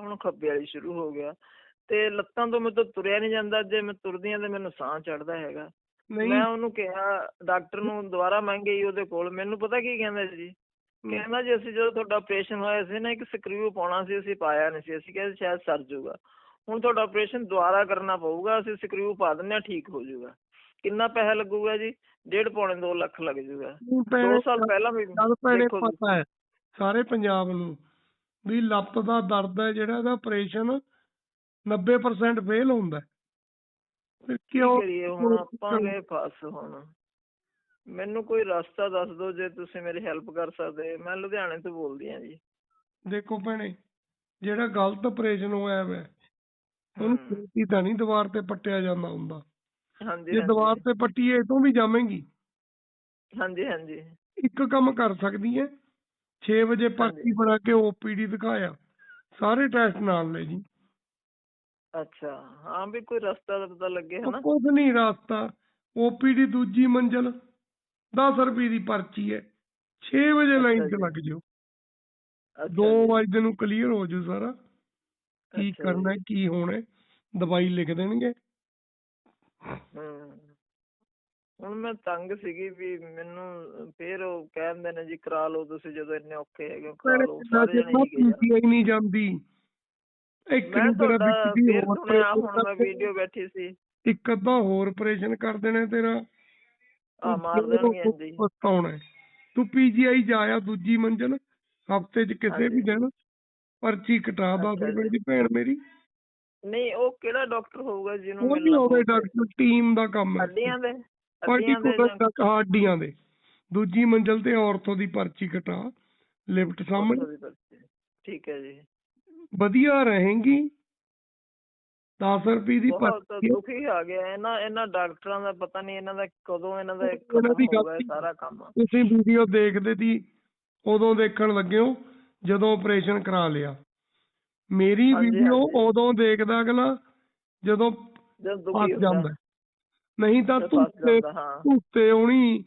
ਹੁਣ ਖੱਬੇ ਵਾਲੀ ਸ਼ੁਰੂ ਹੋ ਗਿਆ। ਤੇ ਲੱਤਾਂ ਤੋਂ ਤੋਂ ਤੁਰਿਆ ਨਹੀਂ ਜਾਂਦਾ ਜੇ ਮੈਂ ਤੁਰਦੀ ਹਾਂ ਤੇ ਮੈਨੂੰ ਸਾਹ ਚੜਦਾ ਹੈਗਾ। ਮੈਂ ਉਹਨੂੰ ਕਿਹਾ ਡਾਕਟਰ ਨੂੰ ਦੁਬਾਰਾ ਮੈਂ ਗਈ ਉਹਦੇ ਕੋਲ। ਮੈਨੂੰ ਪਤਾ ਕੀ ਕਹਿੰਦਾ ਜੀ? ਕਹਿੰਦਾ ਜੀ ਅਸੀਂ ਜਦੋਂ ਤੁਹਾਡਾ ਆਪਰੇਸ਼ਨ ਹੋਇਆ ਸੀ ਨਾ ਇੱਕ ਸਕਰੂ ਪਾਉਣਾ ਸੀ ਅਸੀਂ ਪਾਇਆ ਨਹੀਂ ਸੀ। ਅਸੀਂ ਕਹਿੰਦੇ ਸ਼ਾਇਦ ਸਰ ਜਾਊਗਾ ਹੁਣ ਤੁਹਾਡਾ ਆਪਰੇਸ਼ਨ ਦੁਬਾਰਾ ਕਰਨਾ ਪਊਗਾ ਅਸੀਂ ਸਕਰੂ ਪਾ ਦਿੰਦੇ ਹਾਂ ਠੀਕ ਹੋ ਜਾਊਗਾ ਕਿੰਨਾ ਪੈਸਾ ਲੱਗੂਗਾ ਜੀ? ਡੇਢ ਪੌਣੇ 2 ਲੱਖ ਲੱਗ ਜਾਊਗਾ ਭੈਣੇ, ਦੋ ਸਾਲ ਪਹਿਲਾਂ ਵੀ ਦੇਖੋ। ਪਤਾ ਹੈ। ਸਾਰੇ ਪੰਜਾਬ ਨੂੰ। ਵੀ ਲੱਤ ਦਾ ਦਰਦ ਹੈ ਜਿਹੜਾ ਇਹਦਾ ਆਪਰੇਸ਼ਨ 90% ਫੇਲ ਹੁੰਦਾ ਹੈ। ਫਿਰ ਕਿਉਂ ਕਰੀਏ ਹੁਣ? ਆਪਾਂ ਗਏ ਫਸ ਹੁਣ। ਮੈਨੂੰ ਕੋਈ ਰਸਤਾ ਦੱਸ ਦਿਓ ਜੇ ਤੁਸੀਂ ਮੇਰੀ ਹੈਲਪ ਕਰ ਸਕਦੇ। ਮੈਂ ਲੁਧਿਆਣੇ ਤੋਂ ਬੋਲਦੀ ਹਾਂ ਜੀ। ਦੇਖੋ ਭੈਣੇ ਜਿਹੜਾ ਗਲਤ ਆਪਰੇਸ਼ਨ ਹੋਇਆ ਵੈ ਉਹਨੂੰ। ਛੇਤੀ ਤਾਂ ਨਹੀਂ ਦੀਵਾਰ ਤੇ ਪੱਟਿਆ ਜਾਂਦਾ ਹੁੰਦਾ। ਹਾਂਜੀ ਜੇ ਦੀਵਾਰ ਤੇ ਪੱਟੀਏ ਤੋਂ ਵੀ ਜਾਵੇਂਗੀ। ਹਾਂਜੀ ਹਾਂਜੀ। ਇੱਕ ਕੰਮ ਕਰ ਸਕਦੀ ਹੈ 6 ਵਜੇ ਪਰਚੀ ਬਣਾ ਕੇ ਓਪੀਡੀ ਦਿਖਾਇਆ। ਸਾਰੇ ਟੈਸਟ ਨਾਲ ਲੈ ਜੀ। ਅੱਛਾ ਹਾਂ ਵੀ ਕੋਈ ਰਸਤਾ ਪਤਾ ਲੱਗੇ ਹਨਾ? ਕੁਝ ਨਹੀਂ ਰਸਤਾ। ਓਪੀਡੀ ਦੂਜੀ ਮੰਜ਼ਲ 10 ਰੁਪਏ ਦੀ ਪਰਚੀ ਹੈ। 6 ਵਜੇ ਲਾਈਨ 'ਚ। ਲੱਗ ਜਾਓ। ਅੱਛਾ 2 ਜੀ, ਵਜੇ ਨੂੰ ਕਲੀਅਰ ਹੋ ਜੂ ਸਾਰਾ। ਕੀ ਕਰਨਾ ਹੈ, ਕੀ ਹੋਣਾ ਹੈ, ਦਵਾਈ ਲਿਖ ਦੇਣਗੇ। ਹਮ ਹੁਣ ਮੈਂ ਤੰਗ ਸੀਗੀ ਵੀ ਮੈਨੂੰ ਫੇਰ ਉਹ ਕਹਿੰਦੇ ਨੇ ਜੀ ਕਰਾ ਲਓ ਤੁਸੀਂ ਜਦੋਂ ਇੰਨੇ ਔਖੇ ਹੈਗੇ ਹੋ, ਕਰਾ ਲਓ ਸਾਰੇ ਜਣੇ ਹੀ ਗਏ ਪੀਜੀਆਈ ਨਹੀਂ ਜਾਂਦੀ। ਇੱਕ ਨੂੰ ਤੇਰਾ ਵਿੱਚ ਦੀ ਹੁਣ ਮੈਂ ਵੀਡੀਓ ਬੈਠੀ ਸੀ। ਇੱਕ ਅੱਧਾ ਹੋਰ ਆਪਰੇਸ਼ਨ ਕਰ ਦੇਣਾ ਤੇਰਾ। ਆ ਮਾਰ ਦੇਣਗੇ ਜੀ ਪਛਤਾਉਣਾ ਹੈ। ਤੂੰ ਪੀਜੀਆਈ ਜਾਇਆ ਦੂਜੀ ਮੰਜ਼ਲ ਹਫ਼ਤੇ 'ਚ ਕਿਸੇ ਵੀ। ਦਿਨ ਪਰਚੀ ਕਟਾ ਜੀ। ਦੀ ਭੈਣ ਮੇਰੀ। ਨਹੀਂ ਉਹ ਕਿਹੜਾ ਡਾਕਟਰ ਹੋਊਗਾ ਜਿਹਨੂੰ ਉਹ ਨਹੀਂ ਹੋਵੇ? ਡਾਕਟਰ ਟੀਮ ਦਾ ਕੰਮ ਹੈ। ਹੱਡੀਆਂ ਦੇ? ਪਾਰਟੀਕੂਲਰ ਤੱਕ ਹੱਡੀਆਂ ਦੇ। ਦੂਜੀ ਮੰਜ਼ਲ ਤੇ ਔਰਥੋ ਦੀ ਪਰਚੀ ਕਟਾ ਲਿਫਟ ਸਾਹਮਣੇ। ਠੀਕ ਹੈ ਜੀ। ਵਧੀਆ ਰਹੇਗੀ। 10 ਰੁਪਏ ਦੀ ਪਰਚੀ। ਦੁਖੀ ਆ ਗਿਆ ਇਹਨਾਂ ਇਹਨਾਂ ਡਾਕਟਰਾਂ ਦਾ ਪਤਾ ਨਹੀਂ ਇਹਨਾਂ ਦਾ ਕਦੋਂ ਇਹਨਾਂ ਦਾ ਗਲਤੀ। ਸਾਰਾ ਕੰਮ। ਤੁਸੀਂ ਵੀਡੀਓ ਦੇਖਦੇ ਸੀ ਉਦੋਂ ਦੇਖਣ ਲੱਗੇ ਹੋ ਜਦੋਂ ਆਪਰੇਸ਼ਨ ਕਰਾ ਲਿਆ। ਮੇਰੀ ਵੀਡੀਓ। ਉਦੋਂ ਦੇਖਦਾ ਅਗਲਾ ਜਦੋਂ ਜਦ ਦੁਖੀ ਫਸ ਜਾਂਦਾ। ਨਹੀਂ ਤਾਂ ਜਦ ਤੂੰ ਫਸ ਜਾਂਦਾ ਹਾਂ। ਧੁੱਤੇ ਆਉਣੀ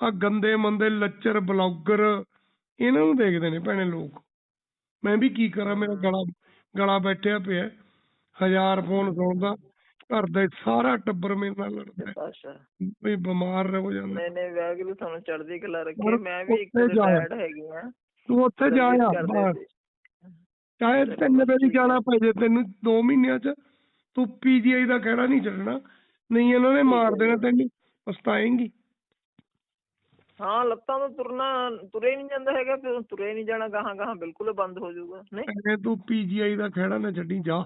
ਆ ਗੰਦੇ ਮੰਦੇ ਲੱਚਰ ਬਲੌਗਰ ਇਹਨਾਂ ਨੂੰ ਦੇਖਦੇ ਨੇ ਭੈਣੇ ਲੋਕ। ਮੈਂ ਵੀ ਕੀ ਕਰਾਂ ਮੇਰਾ ਗਲਾ ਗਲਾ ਬੈਠਿਆ ਪਿਆ ਹਜ਼ਾਰ ਫੋਨ ਸੁਣਦਾ ਘਰ ਦਾ ਸਾਰਾ ਟੱਬਰ ਮੇਰੇ ਨਾਲ ਲੜਦਾ ਵੀ ਬਿਮਾਰ ਹੋ ਜਾਂਦਾ। ਨਹੀਂ ਨਹੀਂ ਵੈਗਰੂ ਤੁਹਾਨੂੰ ਚੜ੍ਹਦੀ ਕਲਾ ਰੱਖੇ ਮੈਂ ਵੀ ਇੱਕ। ਸਾਈਡ ਹੈਗੀ ਆ ਤੂੰ ਉੱਥੇ ਜਾ ਆ। ਚਾਹੇ ਤਿੰਨ ਹੈ। ਜਾਣਾ ਪੈ ਜੇ ਤੈਨੂੰ 2 ਮਹੀਨਿਆਂ ਚ ਤੂੰ ਪੀਜੀਆਈ ਦਾ ਖਹਿੜਾ ਨਹੀਂ ਛੱਡਣਾ ਨਹੀਂ ਇਹਨਾਂ ਨੇ ਮਾਰ ਦੇਣਾ। ਤੈਨੂੰ ਪਛਤਾਏਂਗੀ। ਹਾਂ ਲੱਤਾਂ ਤੋਂ ਤੁਰਨਾ ਤੁਰੇ ਨਹੀਂ ਜਾਂਦਾ ਹੈਗਾ ਫਿਰ ਤੁਰੇ ਨਹੀਂ ਜਾਣਾ ਗਾਹਾਂ ਗਾਹਾਂ ਬਿਲਕੁਲ ਹੀ ਬੰਦ ਹੋ ਜਾਊਗਾ ਨਹੀਂ? ਐਵੇਂ ਤੂੰ ਪੀਜੀਆਈ ਦਾ ਖਹਿੜਾ ਨਾ ਛੱਡੀ ਜਾ।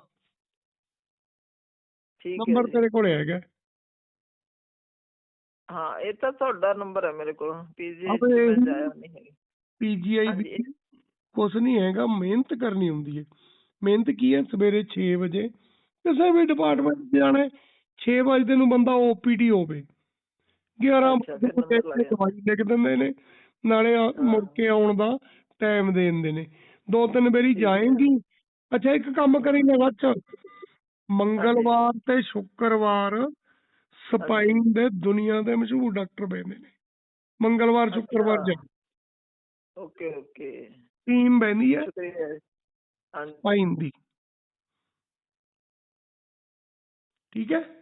ਠੀਕ ਹੈ ਨੰਬਰ। ਤੇਰੇ ਕੋਲੇ ਹੈਗਾ। ਹਾਂ ਇਹ ਤਾਂ ਤੁਹਾਡਾ ਨੰਬਰ ਹੈ ਮੇਰੇ ਕੋਲ ਪੀਜੀ ਅਬੇ ਮੈਂ ਇਹੀ- ਜਾਇਆ ਨਹੀਂ ਹੈ ਪੀਜੀਆਈ। ਦੀ ਕੁਛ ਨਹੀਂ ਹੈਗਾ ਮਿਹਨਤ ਕਰਨੀ ਹੁੰਦੀ ਹੈ। ਮਿਹਨਤ ਕੀ ਹੈ? ਸਵੇਰੇ 6 ਵਜੇ ਕਿਸੇ ਵੀ ਡਿਪਾਰਟਮੈਂਟ ਜਾਣਾ 6 ਵਜੇ ਨੂੰ ਬੰਦਾ ਓਪੀਡੀ ਹੋਵੇ। 11 ਅੱਛਾ, ਫਿਰ ਵਜੇ ਲੱਗ ਦਵਾਈ ਲਿਖ ਦਿੰਦੇ ਨੇ ਨਾਲੇ। ਮੁੜ ਕੇ ਆਉਣ ਦਾ ਟਾਈਮ ਦੇ ਦਿੰਦੇ ਨੇ। ਦੋ ਤਿੰਨ ਵਾਰੀ। ਜਾਏਂਗੀ। ਅੱਛਾ ਇੱਕ ਕੰਮ ਕਰੀ ਨਾ ਸੱਚ ਮੰਗਲਵਾਰ ਤੇ ਸ਼ੁੱਕਰਵਾਰ ਸਪਾਈਨ ਦੇ ਦੁਨੀਆ ਦੇ ਮਸ਼ਹੂਰ ਡਾਕਟਰ ਬੈਠਦੇ ਨੇ। ਮੰਗਲਵਾਰ ਸ਼ੁੱਕਰਵਾਰ। ਜਾ ਓਕੇ ਓਕੇ। ਟੀਮ ਬੈਂਦੀ ਹੈ। ਸਪਾਈਨ ਦੀ। ਠੀਕ ਹੈ?